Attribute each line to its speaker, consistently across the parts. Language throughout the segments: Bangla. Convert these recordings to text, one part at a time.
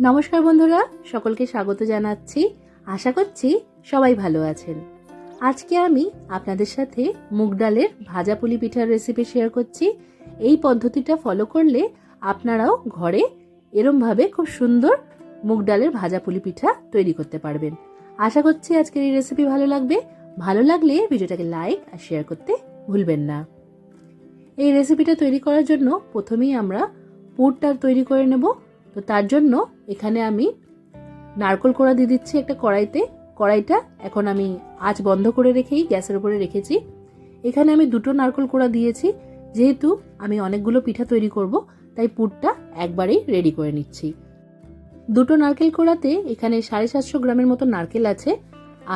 Speaker 1: নমস্কার বন্ধুরা, সকলকে স্বাগত জানাচ্ছি। আশা করছি সবাই ভালো আছেন। আজকে আমি আপনাদের সাথে মুগ ডালের ভাজা পুলি পিঠার রেসিপি শেয়ার করছি। এই পদ্ধতিটা ফলো করলে আপনারাও ঘরে এরমভাবে খুব সুন্দর মুগ ডালের ভাজা পুলি পিঠা তৈরি করতে পারবেন। আশা করছি আজকের এই রেসিপি ভালো লাগবে। ভালো লাগলে ভিডিওটাকে লাইক আর শেয়ার করতে ভুলবেন না। এই রেসিপিটা তৈরি করার জন্য প্রথমেই আমরা পুরটা তৈরি করে নেব। তো তার জন্য এখানে আমি নারকল কোড়া দিয়ে দিচ্ছি একটা কড়াইতে। কড়াইটা এখন আমি আঁচ বন্ধ করে রেখেই গ্যাসের উপরে রেখেছি। এখানে আমি দুটো নারকল কোড়া দিয়েছি। যেহেতু আমি অনেকগুলো পিঠা তৈরি করব, তাই পুরটা একবারেই রেডি করে নিচ্ছি। দুটো নারকেল কোড়াতে এখানে সাড়ে সাতশো গ্রামের মতো নারকেল আছে।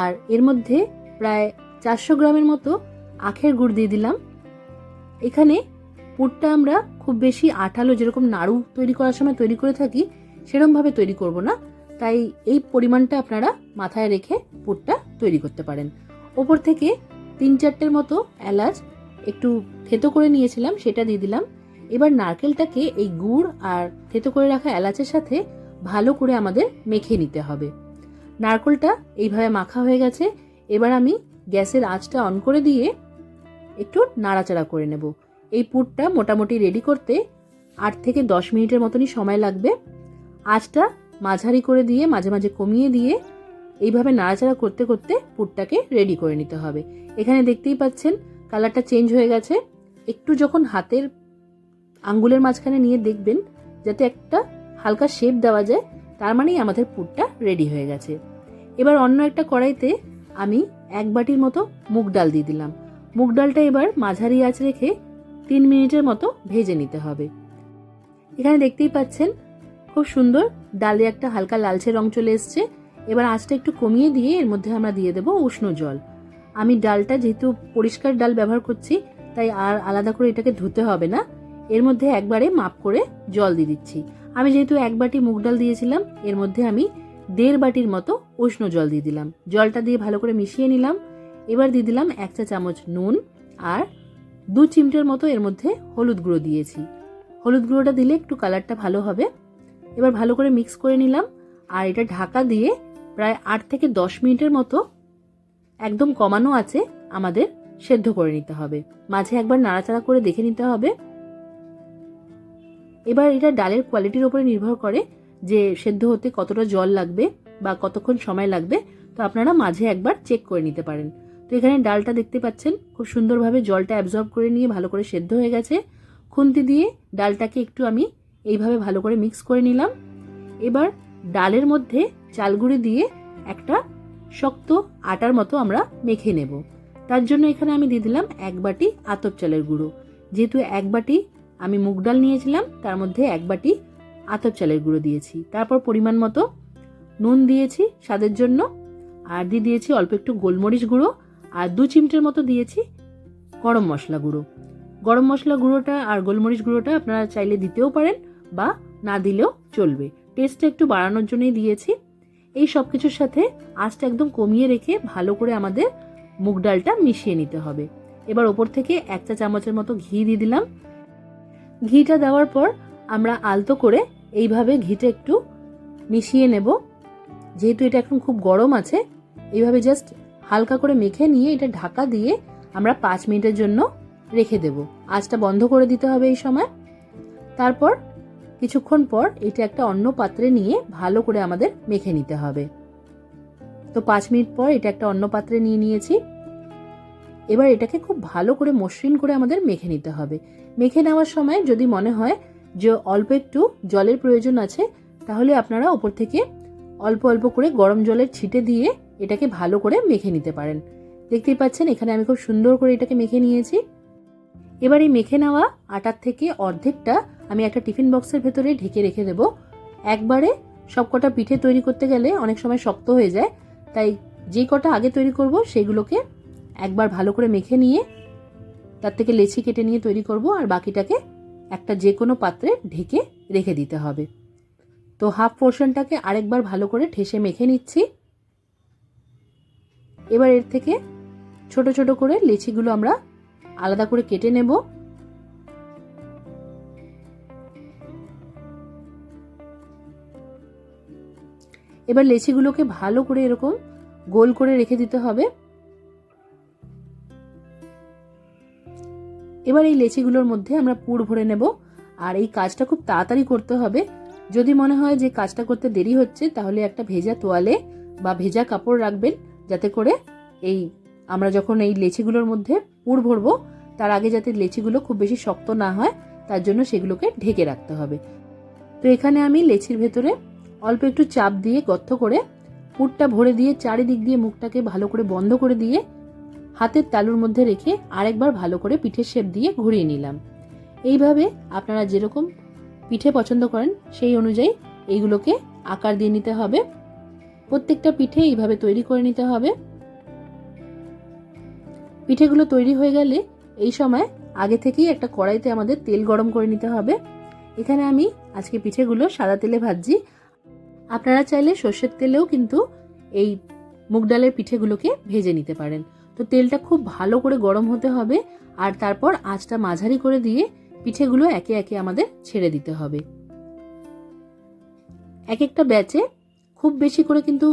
Speaker 1: আর এর মধ্যে প্রায় চারশো গ্রামের মতো আখের গুড় দিয়ে দিলাম। এখানে পুরটা আমরা খুব বেশি আঠালো যেরকম নাড়ু তৈরি করার সময় তৈরি করে থাকি, সেরমভাবে তৈরি করব না। তাই এই পরিমাণটা আপনারা মাথায় রেখে পুরটা তৈরি করতে পারেন। ওপর থেকে তিন চারটের মতো এলাচ একটু থেতো করে নিয়েছিলাম, সেটা দিয়ে দিলাম। এবার নারকেলটাকে এই গুড় আর থেতো করে রাখা এলাচের সাথে ভালো করে আমাদের মেখে নিতে হবে। নারকেলটা এইভাবে মাখা হয়ে গেছে। এবার আমি গ্যাসের আঁচটা অন করে দিয়ে একটু নাড়াচাড়া করে নেব। এই পুরটা মোটামুটি রেডি করতে আট থেকে দশ মিনিটের মতনই সময় লাগবে। আঁচটা মাঝারি করে দিয়ে, মাঝে মাঝে কমিয়ে দিয়ে এইভাবে নাড়াচাড়া করতে করতে পুরটাকে রেডি করে নিতে হবে। এখানে দেখতেই পাচ্ছেন কালারটা চেঞ্জ হয়ে গেছে। একটু যখন হাতের আঙ্গুলের মাঝখানে নিয়ে দেখবেন যাতে একটা হালকা শেপ দেওয়া যায়, তার মানেই আমাদের পুরটা রেডি হয়ে গেছে। এবার অন্য একটা কড়াইতে আমি এক বাটির মতো মুগ ডাল দিয়ে দিলাম। মুগ ডালটা এবার মাঝারি আঁচ রেখে তিন মিনিটের মতো ভেজে নিতে হবে। এখানে দেখতেই পাচ্ছেন, খুব সুন্দর ডালে একটা হালকা লালচে রং চলে এসছে। এবার আঁচটা একটু কমিয়ে দিয়ে এর মধ্যে আমরা দিয়ে দেবো উষ্ণ জল। আমি ডালটা যেহেতু পরিষ্কার ডাল ব্যবহার করছি, তাই আর আলাদা করে এটাকে ধুতে হবে না। এর মধ্যে একবারে মাপ করে জল দিয়ে দিচ্ছি। আমি যেহেতু এক বাটি মুগ ডাল দিয়েছিলাম, এর মধ্যে আমি দেড় বাটির মতো উষ্ণ জল দিয়ে দিলাম। জলটা দিয়ে ভালো করে মিশিয়ে নিলাম। এবার দিয়ে দিলাম এক চা চামচ নুন আর দু চিমটের মতো এর মধ্যে হলুদ গুঁড়ো দিয়েছি। হলুদ গুঁড়োটা দিলে একটু কালারটা ভালো হবে। এবার ভালো করে মিক্স করে নিলাম। আর এটা ঢাকা দিয়ে প্রায় আট থেকে দশ মিনিটের মতো একদম কমানো আছে আমাদের সেদ্ধ করে নিতে হবে। মাঝে একবার নাড়াচাড়া করে দেখে নিতে হবে। এবার এটা ডালের কোয়ালিটির উপরে নির্ভর করে যে সেদ্ধ হতে কতটা জল লাগবে বা কতক্ষণ সময় লাগবে। তো আপনারা মাঝে একবার চেক করে নিতে পারেন। তো এখানে ডালটা দেখতে পাচ্ছেন, খুব সুন্দরভাবে জলটা অ্যাবজর্ব করে নিয়ে ভালো করে সেদ্ধ হয়ে গেছে। খুন্তি দিয়ে ডালটাকে একটু আমি এইভাবে ভালো করে মিক্স করে নিলাম। এবার ডালের মধ্যে চালগুড়ি দিয়ে একটা শক্ত আটার মতো আমরা মেখে নেব। তার জন্য এখানে আমি দিয়ে দিলাম এক বাটি আতপ চালের গুঁড়ো। যেহেতু এক বাটি আমি মুগ ডাল নিয়েছিলাম, তার মধ্যে এক বাটি আতপ চালের গুঁড়ো দিয়েছি। তারপর পরিমাণ মতো নুন দিয়েছি স্বাদের জন্য। আর দিয়ে দিয়েছি অল্প একটু গোলমরিচ গুঁড়ো। আর দু চিমটের মতো দিয়েছি গরম মশলা গুঁড়ো। গরম মশলা গুঁড়োটা আর গোলমরিচ গুঁড়োটা আপনারা চাইলে দিতেও পারেন বা না দিলেও চলবে। টেস্টটা একটু বাড়ানোর জন্যই দিয়েছি। এই সব কিছুর সাথে আঁচটা একদম কমিয়ে রেখে ভালো করে আমাদের মুগ ডালটা মিশিয়ে নিতে হবে। এবার ওপর থেকে এক চা চামচের মতো ঘি দিয়ে দিলাম। ঘিটা দেওয়ার পর আমরা আলতো করে এইভাবে ঘিটা একটু মিশিয়ে নেব। যেহেতু এটা এখন খুব গরম আছে, এইভাবে জাস্ট হালকা করে মেখে নিয়ে এটা ঢাকা দিয়ে আমরা পাঁচ মিনিটের জন্য রেখে দেব। আঁচটা বন্ধ করে দিতে হবে এই সময়। তারপর কিছুক্ষণ পর এটা একটা অন্য পাত্রে নিয়ে ভালো করে আমাদের মেখে নিতে হবে। তো পাঁচ মিনিট পর এটা একটা অন্য পাত্রে নিয়ে নিয়েছি। এবার এটাকে খুব ভালো করে মসৃণ করে আমাদের মেখে নিতে হবে। মেখে নেওয়ার সময় যদি মনে হয় যে অল্প একটু জলের প্রয়োজন আছে, তাহলে আপনারা ওপর থেকে অল্প অল্প করে গরম জলের ছিটে দিয়ে এটাকে ভালো করে মেখে নিতে পারেন। দেখতেই পাচ্ছেন, এখানে আমি খুব সুন্দর করে এটাকে মেখে নিয়েছি। এবার এই মেখে নেওয়া আটার থেকে অর্ধেকটা আমি একটা টিফিন বক্সের ভেতরে ঢেকে রেখে দেব। একবারে সব কটা পিঠে তৈরি করতে গেলে অনেক সময় শক্ত হয়ে যায়। তাই যে কটা আগে তৈরি করব, সেগুলোকে একবার ভালো করে মেখে নিয়ে তার থেকে লেচি কেটে নিয়ে তৈরি করব আর বাকিটাকে একটা যে কোনো পাত্রে ঢেকে রেখে দিতে হবে। তো হাফ পোর্শনটাকে আরেকবার ভালো করে ঠেসে মেখে নিচ্ছি। এবার এর থেকে ছোট ছোট করে লিচিগুলো আমরা আলাদা করে কেটে নেব। এবার লেচিগুলোকে ভালো করে এরকম গোল করে রেখে দিতে হবে। এবার এই লেচিগুলোর মধ্যে আমরা পুর ভরে নেব। আর এই কাজটা খুব তাড়াতাড়ি করতে হবে। যদি মনে হয় যে কাজটা করতে দেরি হচ্ছে, তাহলে একটা ভেজা তোয়ালে বা ভেজা কাপড় রাখবেন। যাতে করে এই, আমরা যখন এই লেচিগুলোর মধ্যে পুর ভরবো, তার আগে যাতে লেচিগুলো খুব বেশি শক্ত না হয়, তার জন্য সেগুলোকে ঢেকে রাখতে হবে। তো এখানে আমি লেচির ভেতরে অল্প একটু চাপ দিয়ে গর্ত করে পুরটা ভরে দিয়ে চারিদিক দিয়ে মুখটাকে ভালো করে বন্ধ করে দিয়ে হাতের তালুর মধ্যে রেখে আরেকবার ভালো করে পিঠের শেপ দিয়ে ঘুরিয়ে নিলাম। এইভাবে আপনারা যেরকম পিঠে পছন্দ করেন, সেই অনুযায়ী এইগুলোকে আকার দিয়ে নিতে হবে। প্রত্যেকটা পিঠে এইভাবে তৈরি করে নিতে হবে। পিঠেগুলো তৈরি হয়ে গেলে এই সময় আগে থেকেই একটা কড়াইতে আমাদের তেল গরম করে নিতে হবে। এখানে আমি আজকে পিঠেগুলো সাদা তেলে ভাজছি। আপনারা চাইলে সর্ষের তেলেও কিন্তু এই মুগ ডালের পিঠেগুলোকে ভেজে নিতে পারেন। তো তেলটা খুব ভালো করে গরম হতে হবে আর তারপর আঁচটা মাঝারি করে দিয়ে পিঠেগুলো একে একে আমাদের ছেড়ে দিতে হবে। এক একটা ব্যাচে খুব বেশি করে কিন্তু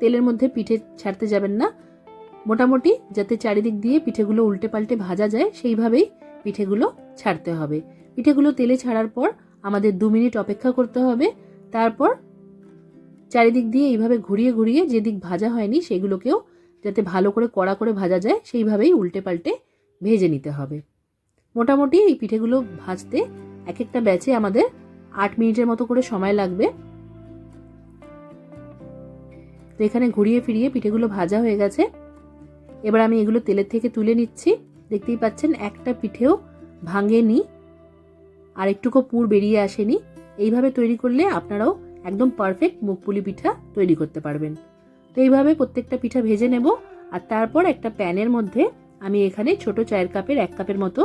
Speaker 1: তেলের মধ্যে পিঠে ছাড়তে যাবেন না। মোটামুটি যাতে চারিদিক দিয়ে পিঠেগুলো উল্টে পাল্টে ভাজা যায়, সেইভাবেই পিঠেগুলো ছাড়তে হবে। পিঠেগুলো তেলে ছাড়ার পর আমাদের দু মিনিট অপেক্ষা করতে হবে। তারপর চারিদিক দিয়ে এইভাবে ঘুরিয়ে ঘুরিয়ে যেদিক ভাজা হয়নি সেগুলোকেও যাতে ভালো করে কড়া করে ভাজা যায়, সেইভাবেই উল্টে পাল্টে ভেজে নিতে হবে। মোটামুটি এই পিঠেগুলো ভাজতে এক একটা ব্যাচে আমাদের আট মিনিটের মতো করে সময় লাগবে। তো এখানে ঘুরিয়ে ফিরিয়ে পিঠেগুলো ভাজা হয়ে গেছে। এবার আমি এগুলো তেলের থেকে তুলে নিচ্ছি। দেখতেই পাচ্ছেন, একটা পিঠেও ভাঙেনি আর একটুকু পুর বেরিয়ে আসেনি। এইভাবে তৈরি করলে আপনারাও একদম পারফেক্ট মুখপুলি পিঠা তৈরি করতে পারবেন। তো এইভাবে প্রত্যেকটা পিঠা ভেজে নেব আর তারপর একটা প্যানের মধ্যে আমি এখানে ছোট চায়ের কাপের এক কাপের মতো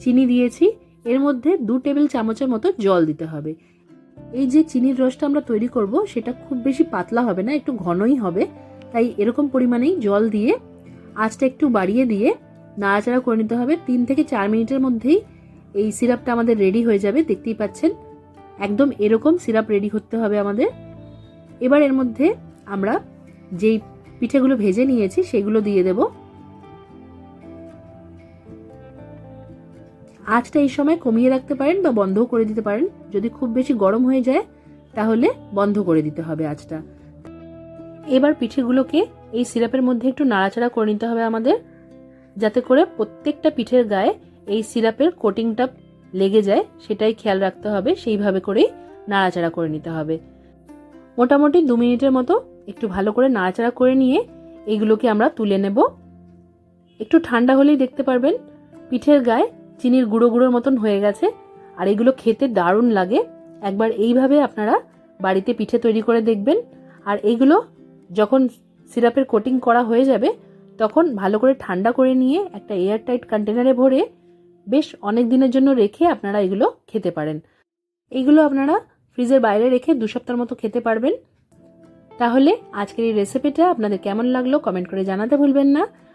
Speaker 1: চিনি দিয়েছি। এর মধ্যে দু টেবিল চামচের মতো জল দিতে হবে। এই যে চিনির রসটা আমরা তৈরি করব, সেটা খুব বেশি পাতলা হবে না, একটু ঘনই হবে। তাই এরকম পরিমাণেই জল দিয়ে আঁচটা একটু বাড়িয়ে দিয়ে নাড়াচাড়া করে নিতে হবে। তিন থেকে চার মিনিটের মধ্যেই এই সিরাপটা আমাদের রেডি হয়ে যাবে, দেখতেই পাচ্ছেন। একদম এরকম সিরাপ রেডি করতে হবে আমাদের। এবার এর মধ্যে আমরা যেই পিঠেগুলো ভেজে নিয়েছি, সেগুলো দিয়ে দেব। আঁচটা এই সময় কমিয়ে রাখতে পারেন বা বন্ধও করে দিতে পারেন। যদি খুব বেশি গরম হয়ে যায়, তাহলে বন্ধ করে দিতে হবে আঁচটা। এবার পিঠেগুলোকে এই সিরাপের মধ্যে একটু নাড়াচাড়া করে নিতে হবে আমাদের, যাতে করে প্রত্যেকটা পিঠের গায়ে এই সিরাপের কোটিংটা লেগে যায়, সেটাই খেয়াল রাখতে হবে, সেইভাবে করেই নাড়াচাড়া করে নিতে হবে। মোটামুটি দু মিনিটের মতো একটু ভালো করে নাড়াচাড়া করে নিয়ে এইগুলোকে আমরা তুলে নেব। একটু ঠান্ডা হলেই দেখতে পারবেন, পিঠের গায়ে চিনির গুঁড়ো গুঁড়োর মতন হয়ে গেছে। আর এগুলো খেতে দারুণ লাগে। একবার এইভাবে আপনারা বাড়িতে পিঠে তৈরি করে দেখবেন। আর এইগুলো যখন সিরাপের কোটিং করা হয়ে যাবে, তখন ভালো করে ঠান্ডা করে নিয়ে একটা এয়ার টাইট কন্টেনারে ভরে বেশ অনেক দিনের জন্য রেখে আপনারা এগুলো খেতে পারেন। এইগুলো আপনারা ফ্রিজের বাইরে রেখে দু সপ্তাহের মতো খেতে পারবেন। তাহলে আজকের এই রেসিপিটা আপনাদের কেমন লাগল কমেন্ট করে জানাতে ভুলবেন না।